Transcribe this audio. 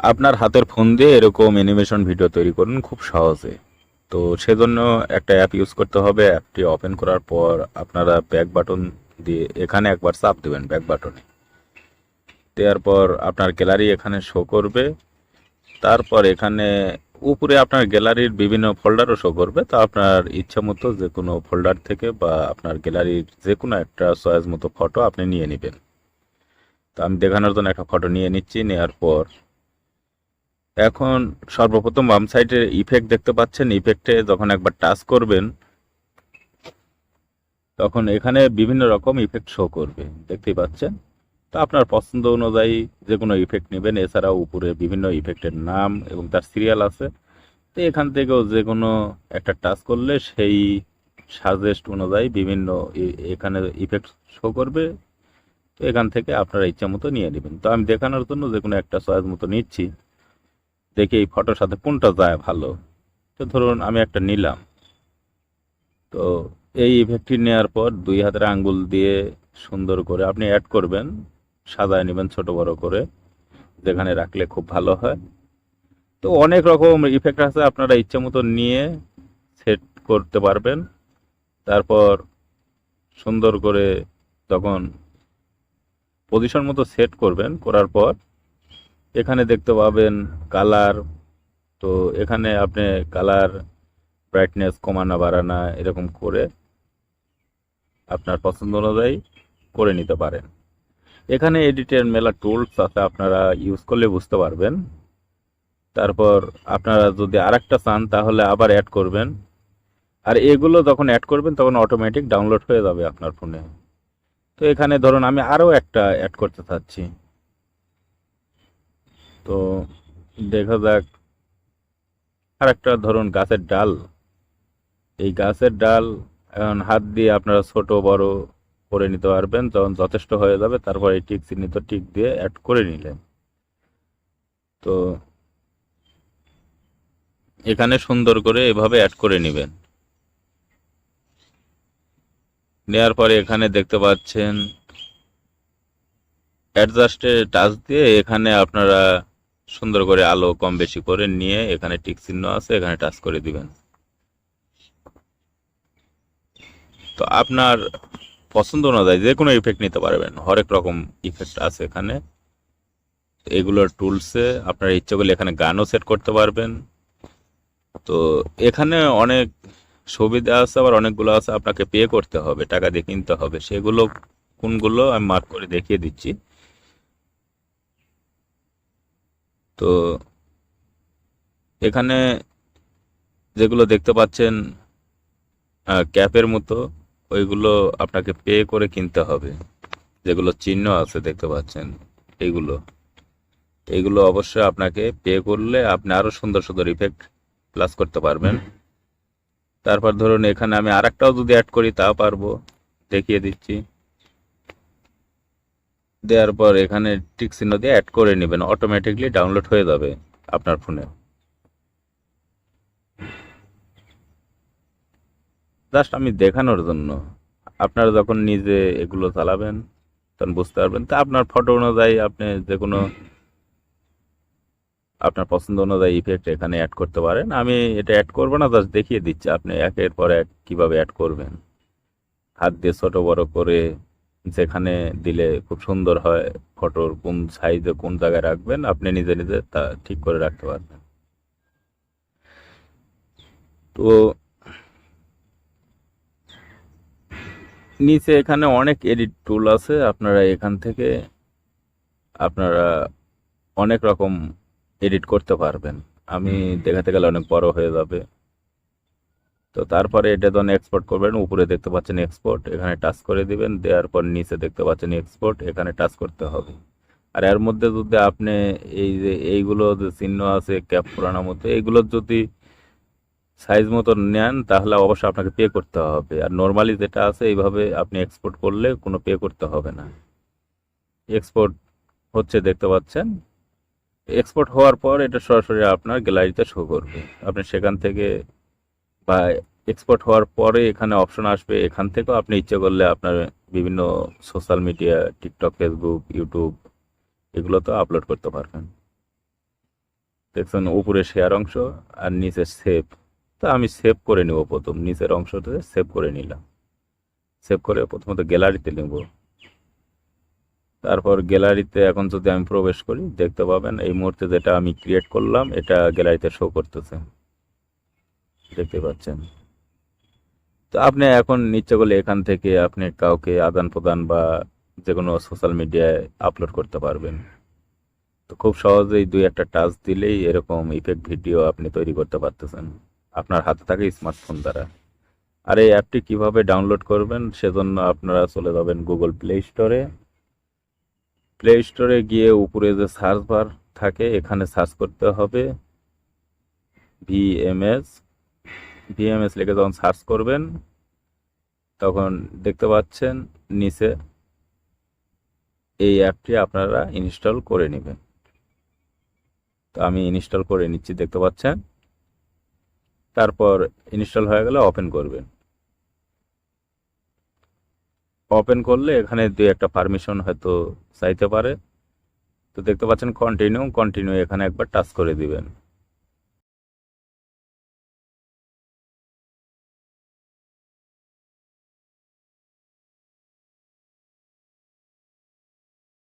আপনার হাতের ফোন দিয়ে এরকম অ্যানিমেশন ভিডিও তৈরি করুন খুব সহজে। তো সেজন্য একটা অ্যাপ ইউজ করতে হবে। অ্যাপটি ওপেন করার পর আপনারা ব্যাক বাটন দিয়ে এখানে একবার চাপ দেবেন ব্যাক বাটনে দেওয়ার পর আপনার গ্যালারি এখানে শো করবে। তারপর এখানে উপরে আপনার গ্যালারির বিভিন্ন ফোল্ডারও শো করবে। তা আপনার ইচ্ছা মতো যে কোনো ফোল্ডার থেকে বা আপনার গ্যালারির যে কোনো একটা চয়েস মতো ফটো আপনি নিয়ে নেবেন। তো আমি দেখানোর জন্য একটা ফটো নিয়ে নিচ্ছি। নেওয়ার পর এখন সর্বপ্রথম বাম সাইডের ইফেক্ট দেখতে পাচ্ছেন। ইফেক্টে যখন একবার টাচ করবেন, তখন এখানে বিভিন্ন রকম ইফেক্ট শো করবে। দেখতেই পাচ্ছেন? তো আপনার পছন্দ অনুযায়ী যে কোনো ইফেক্ট নেবেন। এছাড়াও উপরে বিভিন্ন ইফেক্টের নাম এবং তার সিরিয়াল আছে। তো এখান থেকেও যে কোনো একটা টাচ করলে সেই সাজেস্ট অনুযায়ী বিভিন্ন এখানে ইফেক্ট শো করবে। তো এখান থেকে আপনারা ইচ্ছা মতো নিয়ে নেবেন। তো আমি দেখানোর জন্য যে কোনো একটা চয়েস মতো নিচ্ছি। দেখি এই ফটোর সাথে কোনটা যায় ভালো? তো ধরুন আমি একটা নিলাম। তো এই ইফেক্টটি নেওয়ার পর দুই হাতের আঙ্গুল দিয়ে সুন্দর করে আপনি অ্যাড করবেন, সাজায় নেবেন ছোট বড় করে, যেখানে রাখলে খুব ভালো হয়। তো অনেক রকম ইফেক্ট আছে, আপনারা ইচ্ছে মতো নিয়ে সেট করতে পারবেন। তারপর সুন্দর করে তখন পজিশন মতো সেট করবেন, করার পর এখানে দেখতে পাবেন কালার। তো এখানে আপনি কালার ব্রাইটনেস কমানো, বাড়ানো এরকম করে আপনার পছন্দ অনুযায়ী করে নিতে পারেন। এখানে এডিটের মেলা টুলস আছে, আপনারা ইউজ করলে বুঝতে পারবেন। তারপর আপনারা যদি আরেকটা চান, তাহলে আবার অ্যাড করবেন। আর এগুলো যখন অ্যাড করবেন, তখন অটোমেটিক ডাউনলোড হয়ে যাবে আপনার ফোনে তো এখানে ধরুন আমি আরও একটা অ্যাড করতে চাচ্ছি। তো দেখা যাক। আর একটা ধরুন গাছের ডাল। এই গাছের ডাল এখন হাত দিয়ে আপনারা ছোট, বড় করে নিতে পারবেন। যখন যথেষ্ট হয়ে যাবে, তারপর এই টিক চিহ্নিত টিক দিয়ে অ্যাড করে নিলেন তো এখানে সুন্দর করে এভাবে অ্যাড করে নেবেন। নেওয়ার পরে এখানে দেখতে পাচ্ছেন অ্যাডজাস্টে টাচ দিয়ে এখানে আপনারা সুন্দর করে আলো কম বেশি করে নিয়ে এখানে টিক চিহ্ন আছে, এখানে টাচ করে দিবেন। তো আপনার পছন্দ অনুযায়ী যে কোনো ইফেক্ট নিতে পারবেন। হরেক রকম ইফেক্ট আছে এখানে। এগুলোর টুলসে আপনার ইচ্ছে করলে এখানে গানও সেট করতে পারবেন। তো এখানে অনেক সুবিধা আছে, আবার অনেকগুলো আছে, আপনাকে পে করতে হবে, টাকা দিয়ে কিনতে হবে। সেগুলো, কোনগুলো আমি মার্ক করে দেখিয়ে দিচ্ছি। তো এখানে যেগুলো দেখতে পাচ্ছেন ক্যাপের মতো, ওইগুলো আপনাকে পে করে কিনতে হবে। যেগুলো চিহ্ন আছে দেখতে পাচ্ছেন এইগুলো এইগুলো অবশ্যই আপনাকে পে করলে আপনি আরও সুন্দর সুন্দর ইফেক্ট প্লাস করতে পারবেন। তারপর ধরুন এখানে আমি আরেকটাও যদি অ্যাড করি, তাও পারব। দেখিয়ে দিচ্ছি। দেওয়ার পর এখানে টিক চিহ্ন দিয়ে অ্যাড করে নেবেন। অটোমেটিকলি ডাউনলোড হয়ে যাবে আপনার ফোনে জাস্ট আমি দেখানোর জন্য। আপনারা যখন নিজে এগুলো চালাবেন, তখন বুঝতে পারবেন। তা আপনার ফটো অনুযায়ী আপনি যে কোনো আপনার পছন্দ অনুযায়ী ইফেক্ট এখানে অ্যাড করতে পারেন। আমি এটা অ্যাড করব না জাস্ট দেখিয়ে দিচ্ছি। আপনি একের পর এক কীভাবে অ্যাড করবেন। হাত দিয়ে ছোট বড় করে যেখানে দিলে খুব সুন্দর হয় ফটোর কোন সাইজে কোন জায়গায় রাখবেন আপনি নিজে নিজে তা ঠিক করে রাখতে পারবেন। তো নিচে এখানে অনেক এডিট টুল আছে আপনারা এখান থেকে আপনারা অনেক রকম এডিট করতে পারবেন। আমি দেখাতে গেলে অনেক বড় হয়ে যাবে। তো তারপরে এটা যখন এক্সপোর্ট করবেন, উপরে দেখতে পাচ্ছেন এক্সপোর্ট এখানে টাচ করে দিবেন, দেওয়ার পর নিচে দেখতে পাচ্ছেন এক্সপোর্ট এখানে টাচ করতে হবে। আর এর মধ্যে যদি আপনি এই যে এইগুলো যে চিহ্ন আছে, ক্যাপ পুরানোর মধ্যে এইগুলো যদি সাইজ মতো নেন, তাহলে অবশ্যই আপনাকে পে করতে হবে। আর নর্মালি যেটা আছে, এইভাবে আপনি এক্সপোর্ট করলে কোনো পে করতে হবে না। এক্সপোর্ট হচ্ছে দেখতে পাচ্ছেন এক্সপোর্ট হওয়ার পর এটা সরাসরি আপনার গ্যালারিতে শো করবে। আপনি সেখান থেকে বা এক্সপোর্ট হওয়ার পরে এখানে অপশন আসবে, এখান থেকেও আপনি ইচ্ছে করলে আপনার বিভিন্ন social media TikTok Facebook YouTube এগুলোতেও upload করতে পারবেন। দেখছেন উপরে শেয়ার অংশ আর নিচে সেভ তা আমি সেভ করে নেব প্রথম, নিচের অংশটা সেভ করে নিলাম। সেভ করে প্রথমত গ্যালারিতে নেব। তারপর গ্যালারিতে এখন যদি আমি প্রবেশ করি, দেখতে পাবেন এই মুহূর্তে যেটা আমি ক্রিয়েট করলাম, এটা গ্যালারিতে শো করতেছে। দেখতে পাচ্ছেন। তো আপনি এখন নিচ্ছে করলে এখান থেকে আপনি কাউকে আদান প্রদান বা যে কোনো সোশ্যাল মিডিয়ায় আপলোড করতে পারবেন। তো খুব সহজেই দুই একটা টাচ দিলেই এরকম ইফেক্ট ভিডিও আপনি তৈরি করতে পারতেছেন আপনার হাতে থাকে স্মার্টফোন দ্বারা। আর এই অ্যাপটি কীভাবে ডাউনলোড করবেন সেজন্য আপনারা চলে যাবেন গুগল প্লে স্টোরে প্লে স্টোরে গিয়ে উপরে যে সার্চ বার থাকে, এখানে সার্চ করতে হবে। ভিএমএস ভিএমএস লিখে যখন সার্চ করবেন, তখন দেখতে পাচ্ছেন নিচে এই অ্যাপটি আপনারা ইনস্টল করে নেবেন। তো আমি ইনস্টল করে নিচ্ছি, দেখতে পাচ্ছেন? তারপর ইনস্টল হয়ে গেলে ওপেন করবেন। ওপেন করলে এখানে দুই একটা পারমিশন হয়তো চাইতে পারে। তো দেখতে পাচ্ছেন কন্টিনিউ কন্টিনিউ এখানে একবার টাচ করে দিবেন।